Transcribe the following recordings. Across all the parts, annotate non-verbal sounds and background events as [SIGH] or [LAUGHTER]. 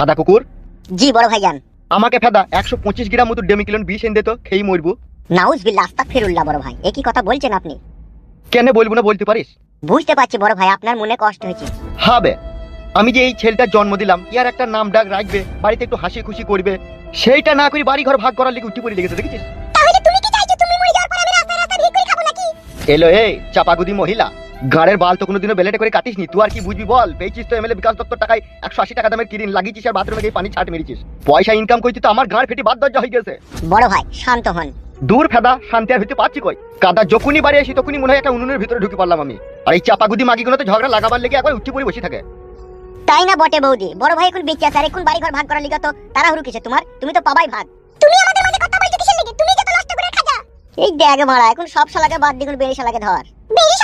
সাদা কুকুর? জি বড় ভাইজান। আমাকে ফেদা একশো পঁচিশ গ্রাম মতো ডেমিকিলন বিষ এনে দিত খেয়ে মরবো। নাউজ বিল্লাহ আস্তাগফিরুল্লাহ বড় ভাই। একই কথা বলছেন আপনি? কেন বলব না বলতে পারিস? বুঝতে পারছি বড় ভাই আপনার মনে কষ্ট হয়েছে। হবে আমি যে এই ছেলেটার জন্ম দিলাম ইয়ার একটা নাম ডাক রাখবে বাড়িতে একটু হাসি খুশি করবে সেইটা না করে বাড়ি ঘর ভাগ করার লিগে উঠি পড়ে লেগেছে দেখেছিস? তাহলে তুমি কি চাইছো তুমি মরে যাওয়ার পর আমি রাস্তায় রাস্তায় খাব নাকি? এলো এই চাপাগুদি মহিলা। গাড়ের বাল তো কোনোদিনও বেলেটে করে কাটিস নি তুই আর কি বুঝবি বল? পেয়েছিস তো এমএলএ বিকাশ দত্তর টাকায় একশো আশি টাকা দামের কিরিন লাগিয়েছিস আর বাথরুমে গিয়ে পানি ছাট মেরেছিস। পয়সা ইনকাম করছি তো আমার গাঁড় ফেটে বাদ দরজা হয়ে গেছে। বড় ভাই শান্ত হন। দূর ফেদা শান্তি আর হইতে পারছি কই? কাদা যখনই বাড়ি আসি তখনই মনে হয় একটা উনুনের ভিতরে ঢুকে পারলাম আমি। আর এই চাপাগুদি মাগিগুলো তো ঝগড়া লাগাবার লেগে একবার উঠি পড়ে বসে থাকে। তাই না বটে বৌদি? বড় ভাই এখন বেঁচে আছে আর এখন বাড়ি ঘর ভাগ করার লিগা তো তাড়াহুড়ো কিসে তোমার? তুমি তো পাবাই ভাগ। তুমি আমাদের মাঝে কথা বলছো কিসের লিগে? তুমি যত নষ্ট করে খাজা এই দেখ মারা এখন সব শালাকে বাদ দিগুন বেরি শালাকে ধর। বেরি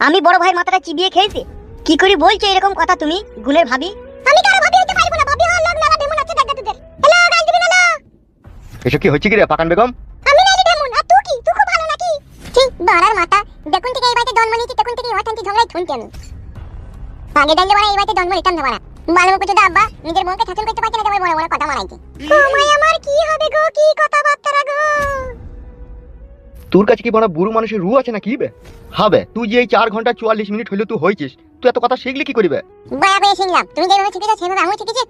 আমি বড় ভাইয়ের মাথাটা চিবিয়ে খেয়েছি। কি করে বলছো এরকম কথা তুমি গুণের ভাবি? আমি কারও ভাবি হইতে পারব না ভাবি হওয়ার লোক মেলা ডেমন আছে দেখা তোদের। হ্যালো গাল দিবি না এসব কি হচ্ছে কি রে পাকান বেগম? আমি নাইলি ডেমন আর তুই কি? তুই খুব ভালো নাকি? ঠিক বাড়ার মাথা। যখন থেকে এই বাড়িতে জন্ম নিয়েছি তখন থেকে অশান্তি ঝগড়াই শুনছি আমি। আগে জানলে বড় এই বাড়িতে জন্ম নিতাম না বড়া মুখ তো আব্বা নিজের বোনকে শাসন করতে পারছে না বড় বড় কথা মারাইছে। ও মাই আমার কি হবে? তোর কাছে কি বড় বুড়ো মানুষের রু আছে না কি বে হবে তুই যে এই চার ঘণ্টা চুয়াল্লিশ মিনিট হইলে তুই হয়েছিস তুই এত কথা শিখলি কি করিবে? বয়া বয়া শিখলাম। তুমি যেভাবে শিখেছো সেভাবে আমিও শিখেছি।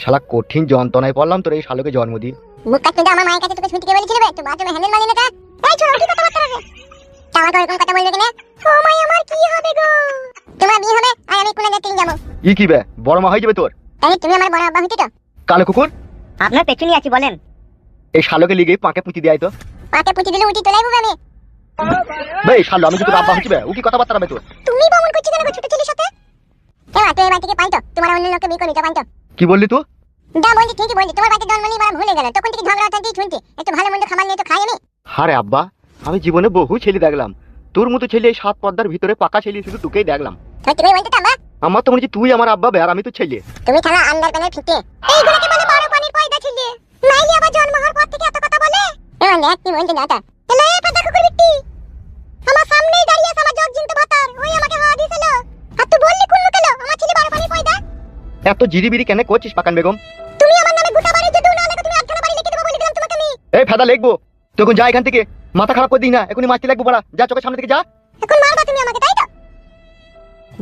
শালা কঠিন যন্ত্রণায় পড়লাম তোর এই শালোকে জন্ম দি মুখ কাটতে আমার মায়ের কাছে তোকে ছুটি কে বলেছিল বে। তুই বাথরুমে হ্যান্ডেল মারি না কা এই ছোট কি কথা বার্তা রে তাও তো কথা বলবে কিনা? ও মাই আমার কি হবে গো? তোমার বিয়ে হবে আর আমি কোন জায়গায় যাব। ই কি বে বড় মা হয়ে যাবে তোর? তাহলে তুমি আমার বড় আব্বা হইতে তো? কালো কুকুর? আপনার পেছনই আছি বলেন। এই শালোকে লিগে পাকে পুঁতি দেয় তো। পাকে পুঁতি দিলে উঠি তোলাই আমি বে শালো আমি কি তোর আব্বা হচ্ছি ও কি কথাবার্তা হবে তোর। তুমি বমন করছিস কেন ছোট ছেলের সাথে? কেমন তুই এবার থেকে? পাইতো। তোমার অন্য লোককে বিয়ে করবি তো পাইতো। কি বললি তুই? দা বলছি ঠিকই বলছি। তোমার বাড়িতে জন্ম নিয়ে ভুলে গেল। তখন থেকে ঝগড়া অশান্তি শুনছি। একটু ভালো মন্দ খাবার নিয়ে তো খাই আমি। হারে আব্বা আমি জীবনে বহু ছেলে দেখলাম। তোর মতো ছেলে এই সাত পর্দার ভিতরে পাকা ছেলে শুধু তোকেই দেখলাম। করে বলতে তাম্বা আমার তো মনে হচ্ছে তুই আমার আব্বা বে আর আমি তো ছেলে। তুমি খেলা আন্ডার প্যানেল ফিতে এইগুলোকে বলে বড় পানির পয়দা ছিলে। নাইলে আবার জন্ম হওয়ার পর থেকে এত কি বলতে না তা পাতা কুকুর বিট্টি আমার সামনেই দাঁড়িয়ে আছে আমার জগ জিনতে ভাতার ওই আমাকে হাওয়া দিয়েছিল। আর তুই বললি কোন মুখে লো আমার ছেলে বড় পানির পয়দা এত জিরিবিরি কেন করছিস পাকান বেগম? তুমি আমার নামে গোটা বাড়ি যদি না লাগে তুমি আটখানা বাড়ি লিখে দেবো বলে দিলাম তোমাকে আমি। এই ফেদা লিখব। তখন যা এখান থেকে মাথা খারাপ করে দিই না। এখনই মাছতে লাগবো বড়া যা চোখের সামনে থেকে যা। এখন মারবা তুমি আমাকে তাই তো?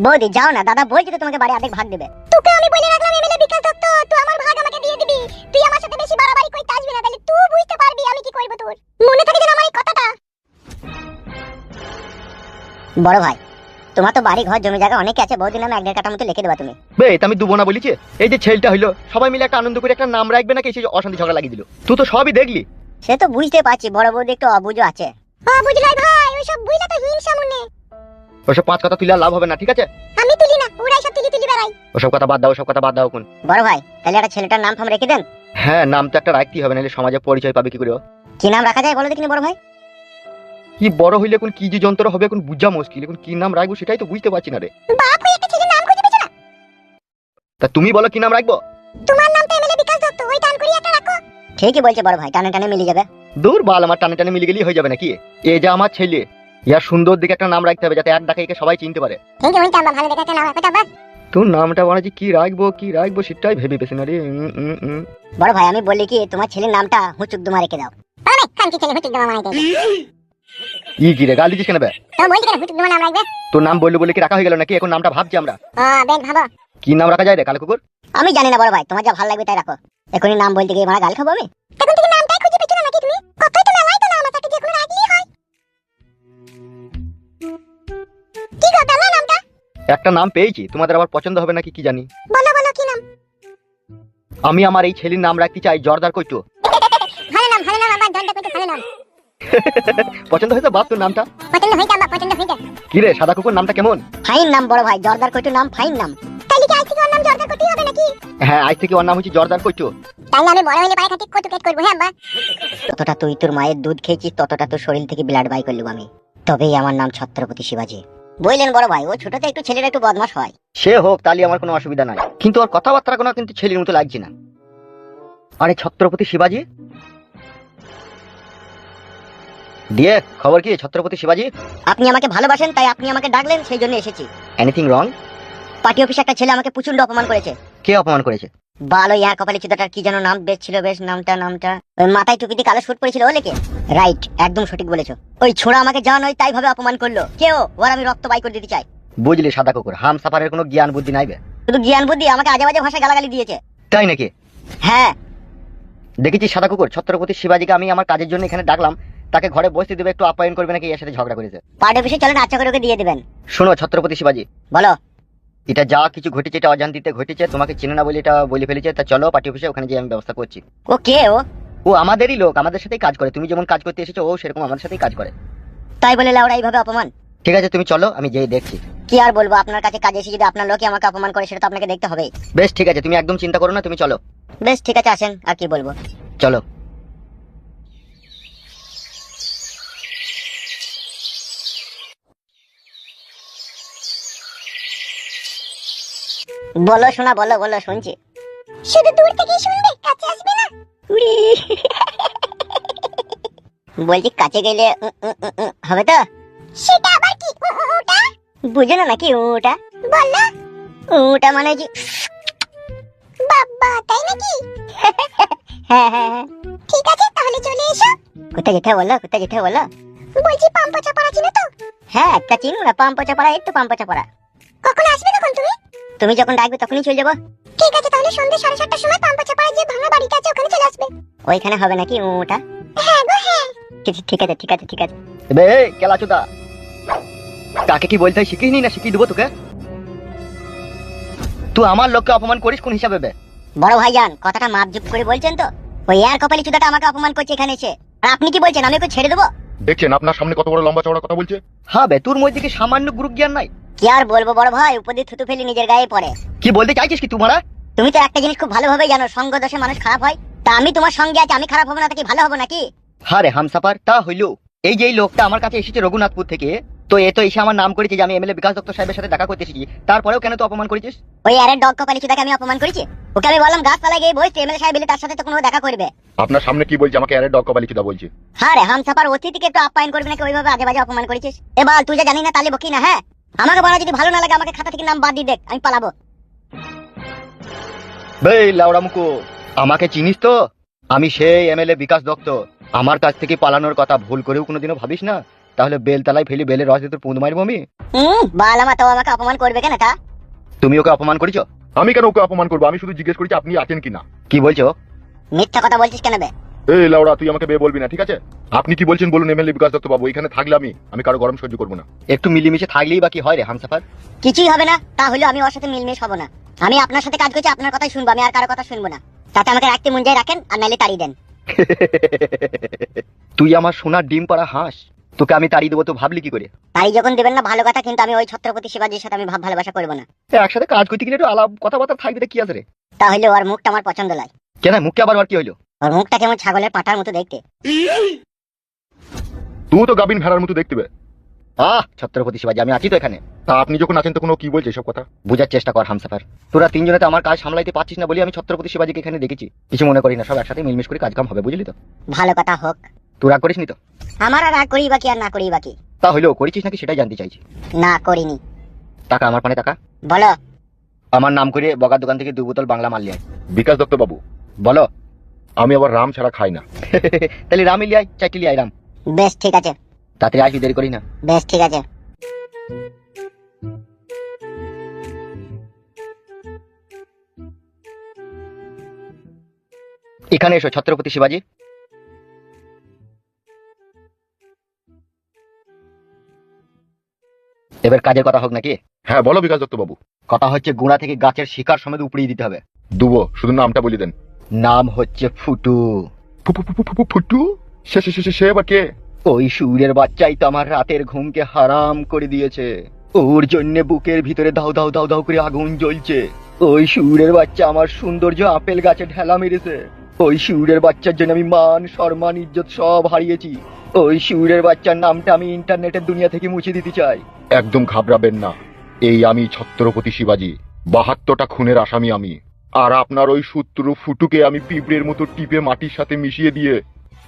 বৌদি যাও না দাদা বলছি তো তোমাকে বাড়ি অর্ধেক ভাগ দেবে। তোকে আমি বলে রাখলাম এমএলএ বিকাশ দত্ত তুই আমার ভাগ আমাকে দিয়ে দিবি। তুই আমার সাথে বেশি বাড়াবাড়ি করতে আসবি না তাহলে তুই বুঝতে পারবি আমি কি বড় ভাই তোমার তো বাড়ি ঘর জমি জায়গা অনেক আছে বহুদিন আমি এক দেড় কাটা মতো লিখে দেবা তুমি। বে এটা আমি দুবো না বলিছে? এই যে ছেলেটা হইল সবাই মিলে একটা আনন্দ করে একটা নাম রাখবে নাকি সেই অশান্তি ঝগড়া লাগিয়ে দিল। তুই তো সবই দেখলি। সে তো বুঝতে পারছি বড় বৌদি একটু অবুঝো আছে। অবুঝলাই ভাই ওইসব বুঝলে তো হিংসা মনে। ওসব পাঁচ কথা তুলে লাভ হবে না ঠিক আছে? আমি তুলি না ওরাই সব তুলি তুলি বেড়াই ওসব কথা বাদ দাও ওসব কথা বাদ দাও কোন বড় ভাই তাহলে একটা ছেলেটার নাম ফাম রেখে দেন। হ্যাঁ নাম তো একটা রাখতেই হবে নাহলে সমাজে পরিচয় পাবে কি করে কি নাম রাখা যায় বলো দেখিনি বড় ভাই? কি বড় হইলে এখন কি যে যন্ত্র হবে এখন বুঝা মুশকিল এখন কি নাম রাখব সেটাই তো বুঝতে পারছি না রে। বাপ হয়ে একটা ছেলের নাম খুঁজে পেছো না? তা তুমি বলো কি নাম রাখব? তোমার নাম তো এমএলএ বিকাশ দত্ত ওই টান করি একটা রাখো। ঠিকই বলছে বড় ভাই টানে টানে মিলে যাবে। দূর বাল আমার টানে টানে মিলে গেলেই হয়ে যাবে নাকি? এ যে আমার ছেলে ইয়ার সুন্দর দিকে একটা নাম রাখতে হবে যাতে এক ডাকে একে সবাই চিনতে পারে। ঠিকই বলতে আমরা ভালো দেখে একটা নাম রাখো তো তোর নামটা বলা যে কি রাখব কি রাখব সেটাই ভেবে পেছি না রে। বড় ভাই আমি বলি কি তোমার ছেলের নামটা হুচুক দুমা রেখে দাও। আরে কানকি ছেলে হুচুক দুমা মারাইতে ই কি রে গাল কেন বে? তোর নাম বললে বলে কি রাখা হয়ে গেল নাকি? এখন নামটা ভাবছি আমরা। কি নাম রাখা যায় রে কালো কুকুর? আমি জানি না বড় ভাই তোমার যা ভালো লাগবে তাই রাখো। এখনই নাম বলতে গিয়ে মারা গাল খাব আমি? এখন থেকে নামটাই খুঁজে পেছো না নাকি তুমি? কথাই তো মেলাই তো নাম আছে যে কোনো রাখলেই হয়। কি গো পেলা নামটা? একটা নাম পেয়েছি তোমাদের আবার পছন্দ হবে নাকি কি জানি। বলো বলো কি নাম? আমি আমার এই ছেলের নাম রাখতে চাই জর্দার কইটো ভালো নাম ভালো নাম আমার দন্ডা কিন্তু ভালো নাম [LAUGHS] পছন্দ হয়েছে বাপ তোর নামটা? পছন্দ হয়েছে পছন্দ হয়েছে। কি রে সাদা কুকুর নামটা কেমন? ফাইন নাম বড় ভাই জর্দার কইটু নাম ফাইন নাম। তাইলে কি আজ থেকে ওর নাম জর্দার কইটু হবে নাকি? হ্যাঁ আজ থেকে ওর নাম হচ্ছে জর্দার কইটো। তাহলে আমি বড় হলে কত কেট করব হ্যাঁ আব্বা? যতটা তুই তোর মায়ের দুধ খেয়েছিস ততটা তোর শরীর থেকে ব্লাড বাই করলুম আমি। তবেই আমার নাম ছত্রপতি শিবাজি। বললেন বড় ভাই ও ছোটতে একটু ছেলেটা একটু বদমাশ হয়। সে হোক তাহলে আমার কোনো অসুবিধা নাই। কিন্তু ওর কথাবার্তা কোনো কিন্তু ছেলের মতো লাগছে না। আরে ছত্রপতি শিবাজি? দিয়ে খবর কি ছত্রপতি শিবাজি? আপনি আমাকে ভালোবাসেন তাই আপনি আমাকে ডাকলেন সেই জন্য এসেছি। এনিথিং রং পার্টি অফিসে একটা ছেলে আমাকে প্রচণ্ড অপমান করেছে। কে অপমান করেছে? ইয়া কপালি চুদাটার কি যেন নাম বেশ ছিল বেশ নামটা নামটা। ওই মাথায় দিয়ে কালো শুট পড়েছিল ও লেকে? রাইট একদম সঠিক বলেছ। ওই ছোড়া আমাকে যা নয় তাই ভাবে অপমান করল। কেউ ওর আমি রক্ত বাই করে দিতে চাই। বুঝলি সাদা কুকুর। হাম সাফারের কোনো জ্ঞান বুদ্ধি নাইবে শুধু জ্ঞান বুদ্ধি আমাকে আজে বাজে ভাষায় গালাগালি দিয়েছে। তাই নাকি? হ্যাঁ। দেখেছি সাদা কুকুর? ছত্রপতি শিবাজিকে আমি আমার কাজের জন্য এখানে ডাকলাম। তাকে ঘরে বসতে দেবে একটু আপ্যায়ন করবে নাকি এর সাথে ঝগড়া করেছে। পার্টি অফিসে চলেন আচ্ছা করে ওকে দিয়ে দিবেন। শোনো ছত্রপতি শিবাজি। বলো। এটা যা কিছু ঘটেছে এটা অজান্তিতে ঘটেছে তোমাকে চেনে না বলে এটা বলে ফেলেছে তা চলো পার্টি অফিসে ওখানে গিয়ে আমি ব্যবস্থা করছি। ও কে ও? ও আমাদেরই লোক আমাদের সাথেই কাজ করে। তুমি যেমন কাজ করতে এসেছ ও সেরকম আমাদের সাথেই কাজ করে। তাই বলে লাউড়া এইভাবে অপমান? ঠিক আছে তুমি চলো আমি যেয়ে দেখছি। কি আর বলব আপনার কাছে কাজে এসে যদি আপনার লোকই আমাকে অপমান করে সেটা তো আপনাকে দেখতে হবে বেশ ঠিক আছে তুমি একদম চিন্তা করো না তুমি চলো। বেশ ঠিক আছে আসেন আর কি বলব। চলো। বলো শোনা বলো বলো শুনছি। শুধু দূর থেকে শুনবে কাছে আসবে না। উড়ি। বলছি কাছে গেলে হবে তো? সেটা আবার কি ওটা বুঝো না নাকি ওটা বললা ওটা মানে কি? বাবা তাই নাকি? হ্যাঁ হ্যাঁ হ্যাঁ। ঠিক আছে তাহলে চলে এসো। কোথায় যেতে বলো কোথায় যেতে বলো? বলছি পাম্পচা পাড়া চিনো তো? হ্যাঁ একটা চিনো না পাম্পচা পাড়া তো পাম্পচা পাড়া। কখন আসবে তখন তুমি? তুমি যখন ডাকবে তখনই চলে যাব। ঠিক আছে তাহলে সন্ধ্যে সাড়ে সাতটার সময় পাম্পচা পাড়া যে ভাঙা বাড়িটা আছে ওখানে চলে আসবে। ওইখানে হবে নাকি ওটা? হ্যাঁ গো হ্যাঁ। ঠিক আছে ঠিক আছে ঠিক আছে এবে এই কেলাচোদা। কাকে কি বলতে শিখিস নি না শিখিয়ে দেবো তোকে? তুই আমার লোককে অপমান করিস কোন হিসাবে বে? বড় ভাইজান কথাটা মাপজুপ করে বলছেন তো? ওই এয়ার কপালি চুদাটা আমাকে অপমান করছে এখানে এসে। আর আপনি কি বলছেন আমি ওকে ছেড়ে দেবো? দেখছেন আপনার সামনে কত বড় লম্বা চওড়া কথা বলছে? হ্যাঁ বে তোর মধ্যে কি সামান্য গুরু জ্ঞান নাই? কি আর বলব বড় ভাই? উপদি থুতু ফেলি নিজের গায়ে পড়ে। কি বলতে চাইছিস কি তোমারা? তুমি তো একটা জিনিস খুব ভালোভাবে জানো সঙ্গ দোষে মানুষ খারাপ হয়। তা আমি তোমার সঙ্গে আছি আমি খারাপ হব না তা কি ভালো হব নাকি? হ্যাঁ রে হামসাপার তা হইল। এই যে এই লোকটা আমার কাছে এসেছে রঘুনাথপুর থেকে তো এ তো এসে আমার নাম করেছে যে আমি এমএলএ বিকাশ দত্ত সাহেবের সাথে দেখা করতে এসেছি। তারপরেও কেন তো অপমান করেছিস? ওই আরের ডগ কপালি চুদাকে আমি অপমান করেছি? ওকে আমি বললাম গাছতলায় গিয়ে বসতে এমএলএ সাহেব এলে তার সাথে তো কোনো দেখা করবে। আপনার সামনে কি বলছে? আমাকে আরে ডগ কপালি চুদা বলছে? হ্যাঁ রে হামসাপার অতিথিকে একটু আপ্যায়ন করবি নাকি? ওইভাবে আজে বাজে অপমান করেছিস? এবার তুই যা জানি না তাহলে বকি না হ্যাঁ? আমাকে বলা যদি ভালো না লাগে আমাকে খাতা থেকে নাম বাদ দিয়ে দেখ আমি পালাবো। বেই লাউড়া মুকু আমাকে চিনিস তো? আমি সেই এমএলএ বিকাশ দত্ত। আমার কাছ থেকে পালানোর কথা ভুল করেও কোনোদিনও ভাবিস না? তাহলে বেলতলায় ফেলি বেলের রস দিয়ে তোর পুঁদ মারবো আমি? হুম বালামা তো আমাকে অপমান করবে কেন তা? তুমি ওকে অপমান করেছ? আমি কেন ওকে অপমান করব? আমি শুধু জিজ্ঞেস করেছি আপনি আছেন কিনা। কি বলছো? মিথ্যা কথা বলছিস কেন বে? এই লাউড়া তুই আমাকে বে বলবি না ঠিক আছে? আপনি কি বলছেন বলুন এমএলএ বিকাশ দত্ত বাবু এখানে থাকলে আমি আমি কারও গরম সহ্য করব না। একটু মিলিমিশে থাকলেই বাকি হয় রে হামসাফার? কিছুই হবে না তাহলে আমি ওর সাথে মিলমিশ হব না। আমি আপনার সাথে কাজ করছি আপনার কথাই শুনব আমি আর কারও কথা শুনব না। তাতে আমাকে রাখতে মন যায় রাখেন আর নাইলে তাড়িয়ে দেন। [LAUGHS] তুই আমার সোনার ডিম পাড়া হাঁস তোকে আমি তাড়িয়ে দেবো তো ভাবলি কি করে? তাই যখন দেবেন না ভালো কথা কিন্তু আমি ওই ছত্রপতি শিবাজির সাথে আমি ভাব ভালোবাসা করব না। একসাথে কাজ করতে গেলে একটু আলাপ কথাবার্তা থাকবে তা কি আছে রে? তাহলে ওর মুখটা আমার পছন্দ লাগে কেন মুখে আবার আর কি হইল? ওর মুখটা কেমন ছাগলের পাঁঠার মতো দেখতে। তুই তো গাবিন ভেড়ার মতো দেখতে আহ ছত্রপতি শিবাজি আমি আছি তো এখানে। তা আপনি যখন আছেন তখন ও কি বলছে সব কথা? বোঝার চেষ্টা কর হামসাফার। তোরা তিনজনে তো আমার কাজ সামলাইতে পারছিস না বলে আমি ছত্রপতি শিবাজিকে এখানে দেখেছি। কিছু মনে করি না সব একসাথে মিলমিশ করে কাজ কাম হবে বুঝলি তো? ভালো কথা হোক। তোরা রাগ করিস নি তো? আমার আর রাগ করি বাকি আর না করি বাকি তা হইলেও করেছিস নাকি সেটাই জানতে চাইছি। না করিনি। টাকা আমার পানে টাকা? বলো। আমার নাম করে বগার দোকান থেকে দু বোতল বাংলা মাল লিয়াই বিকাশ দত্ত বাবু। বলো। আমি আবার রাম ছাড়া খাই না। [LAUGHS] তাহলে রাম লিয়াই চাইটি লিয়াই রাম। বেশ ঠিক আছে। তাড়াতাড়ি আসবি দেরি করি না। বেশ ঠিক আছে। এখানে এসো ছত্রপতি শিবাজি। এবার কাজের কথা হোক নাকি? হ্যাঁ বলো বিকাশ দত্ত বাবু। কথা হচ্ছে গুড়া থেকে গাছের শিকার সমেত উপড়িয়ে দিতে হবে। দুবো শুধু নামটা বলি দেন। নাম হচ্ছে ফুটু। ফুটু? সে সে- সে- ওই সুরের বাচ্চাই তো আমার রাতের ঘুমকে হারাম করে দিয়েছে। ওর জন্য বুকের ভিতরে দাও দাও দাও দাও করে আগুন জ্বলছে। ওই সুরের বাচ্চা আমার সৌন্দর্য আপেল গাছে ঢেলা মেরেছে। ওই সুরের বাচ্চার জন্য আমি মান সম্মান ইজ্জত সব হারিয়েছি। ওই সুরের বাচ্চার নামটা আমি ইন্টারনেটের দুনিয়া থেকে মুছে দিতে চাই। একদম ঘাবড়াবেন না। এই আমি ছত্রপতি শিবাজি। বাহাত্তরটা খুনের আসামি আমি। আর আপনার ওই শত্রু ফুটুকে আমি পিঁপড়ের মতো টিপে মাটির সাথে মিশিয়ে দিয়ে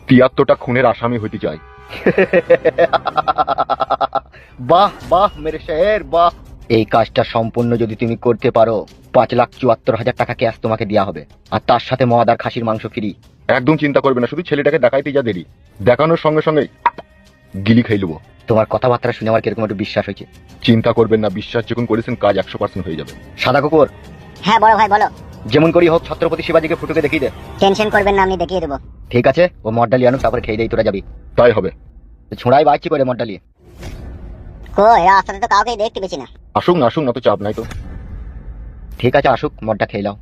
তিয়াত্তরটা খুনের আসামি হতে চাই। [LAUGHS] বাহ বাহ মেরে শের বাহ। এই কাজটা সম্পূর্ণ যদি তুমি করতে পারো পাঁচ লাখ চুয়াত্তর হাজার টাকা ক্যাশ তোমাকে দেওয়া হবে। আর তার সাথে মদ আর খাসির মাংস ফ্রি। একদম চিন্তা করবে না শুধু ছেলেটাকে দেখাইতেই যা দেরি। দেখানোর সঙ্গে সঙ্গে গিলি খাই নেব তোমার কথাবার্তা শুনে আমার কীরকম একটু বিশ্বাস হয়েছে? চিন্তা করবেন না বিশ্বাস যখন করেছেন কাজ একশো পার্সেন্ট হয়ে যাবে। সাদা কুকুর। হ্যাঁ বড় ভাই বলো। যেমন করি হোক ছত্রপতি শিবাজিকে ফুটুকে দেখিয়ে দে। টেনশন করবেন না আমি দেখিয়ে দেবো। ঠিক আছে ও মডালি আনুক তারপরে খেয়ে দেই তোরা যাবি। তাই হবে। ছোঁড়াই বাড়ছি করে মডালি কই রাস্তাতে তো কাউকে দেখতে পেছি না। আসুক না আসুক না তো চাপ নাই তো। ঠিক আছে আসুক মডটা খেয়ে নাও।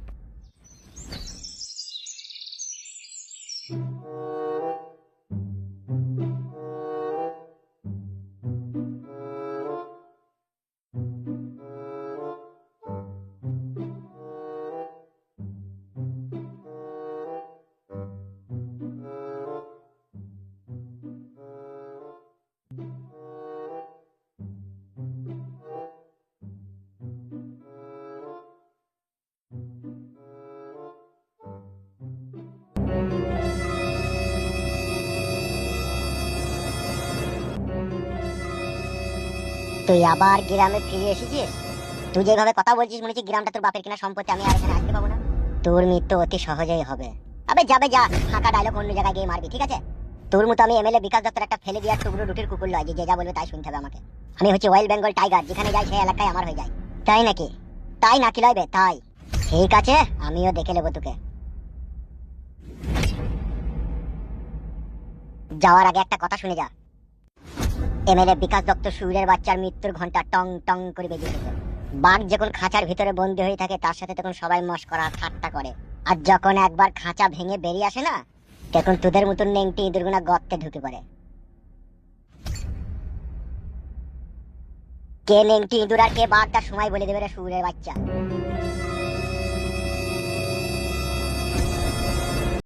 তুই আবার গ্রামে ফিরে এসেছিস? তুই যেভাবে কথা বলছিস মনে হচ্ছে গ্রামটা তোর বাপের কিনা সম্পত্তি, আমি আর এখানে আসতে পাবো না। তোর মৃত্যু অতি সহজেই হবে। আবে যাবে যা, ফাঁকা ডায়লগ অন্য জায়গায় গিয়ে মারবি, ঠিক আছে? তোর মতো আমি এমএলএ বিকাশ দত্তর একটা ফেলে দেওয়ার টুকরো রুটির কুকুর লয় যে যে বলবে তাই শুনতে হবে আমাকে। আমি হচ্ছে ওয়েল বেঙ্গল টাইগার যেখানে যাই সেই এলাকায় আমার হয়ে যায়। তাই নাকি? তাই নাকি লয়বে তাই। ঠিক আছে, আমিও দেখে নেব তোকে। যাওয়ার আগে একটা কথা শুনে যা। এমএলএ বিকাশ দত্ত সুরের বাচ্চার মৃত্যুর ঘণ্টা টং টং করে বেজে উঠেছে বাঘ যখন খাঁচার ভিতরে বন্দি হয়ে থাকে, তার সাথে তখন সবাই মস্করা ঠাট্টা করে। আর যখন একবার খাঁচা ভেঙে বেরিয়ে আসে না, তখন তোদের মতন নেংটি ইঁদুরগুনা গর্তে ঢুকে পড়ে। কে নেংটি ইঁদুর আর কে বাঘ তার সময় বলে দেবে রে সুরের বাচ্চা।